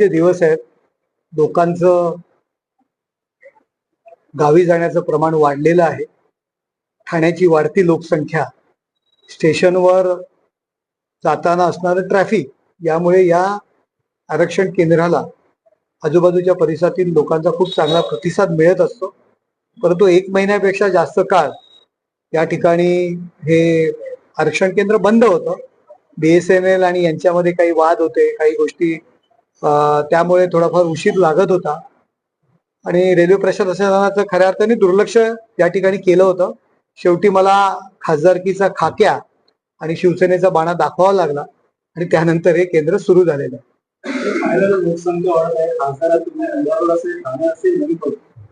जे दिवस आहेत लोकांचं गावी जाण्याचं प्रमाण वाढलेलं आहे. ठाण्याची वाढती लोकसंख्या स्टेशनवर जाताना असणारं ट्रॅफिक यामुळे या आरक्षण केंद्राला आजूबाजूच्या परिसरातील लोकांचा खूप चांगला प्रतिसाद मिळत असतो. परंतु एक महिन्यापेक्षा जास्त काळ या ठिकाणी हे आरक्षण केंद्र बंद होतं. बीएसएनएल आणि यांच्यामध्ये काही वाद होते काही गोष्टी त्यामुळे थोडाफार उशीर लागत होता. आणि रेल्वे प्रशासनाचं खऱ्या अर्थाने दुर्लक्ष या ठिकाणी केलं होतं. शेवटी मला खासदारकीचा खाक्या आणि शिवसेनेचा बाणा दाखवावा लागला आणि त्यानंतर हे केंद्र सुरू झालेलं. आहे.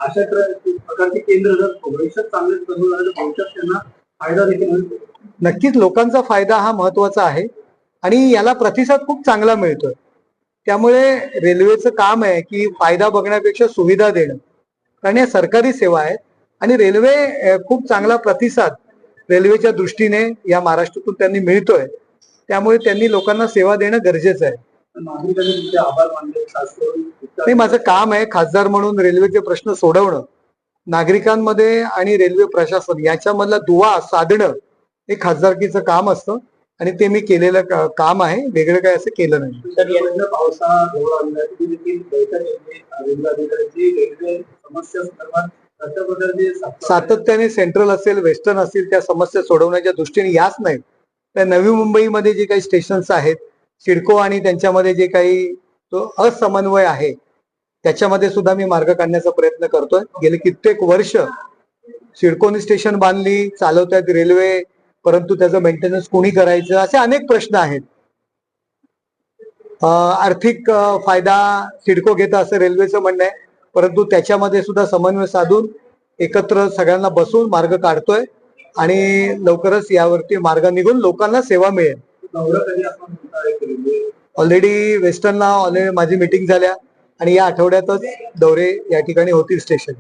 अशा प्र- प्रकारचे केंद्र जर भविष्यात चांगले चालू झाले तर भविष्यात त्यांना फायदा देखील होईल. नक्कीच लोकांचा फायदा हा महत्त्वाचा आहे. आणि याला प्रतिसाद खूप चांगला मिळतोय. त्यामुळे रेल्वेचं काम आहे की फायदा बघण्यापेक्षा सुविधा देणं. कारण या सरकारी सेवा आहेत आणि रेल्वे खूप चांगला प्रतिसाद रेल्वेच्या दृष्टीने या महाराष्ट्रातून त्यांनी मिळतोय. त्यामुळे त्यांनी लोकांना सेवा देणं गरजेचं आहे. ते माझं काम आहे खासदार म्हणून रेल्वेचे प्रश्न सोडवणं. नागरिकांमध्ये आणि रेल्वे प्रशासन याच्यामधला दुवा साधणं हे खासदारकीचं काम असतं. आणि ते मी केलेलं का- काम आहे. वेगळं काय असं केलं नाही. तर सातत्याने सेंट्रल असेल वेस्टर्न असतील त्या समस्या सोडवण्याच्या दृष्टीने याच नाहीत. त्या नवी मुंबईमध्ये जे काही स्टेशन्स आहेत सिडको आणि त्यांच्यामध्ये जे काही तो असमन्वय आहे त्याच्यामध्ये सुद्धा मी मार्ग काढण्याचा प्रयत्न करतोय. गेले कित्येक वर्ष सिडकोनी स्टेशन बांधली चालवतात रेल्वे परंतु त्याचं मेंटेनन्स कोणी करायचं? असे अनेक प्रश्न आहेत. आर्थिक फायदा सिडको घेतं असं रेल्वेचं म्हणणं आहे. परंतु त्याच्यामध्ये सुद्धा समन्वय साधून एकत्र सगळ्यांना बसून मार्ग काढतोय आणि लवकरच यावरती मार्ग निघून लोकांना सेवा मिळेल. ऑलरेडी वेस्टर्नला ऑलरेडी माझी मिटिंग झाल्या आणि या आठवड्यातच दौरे या ठिकाणी होतील स्टेशन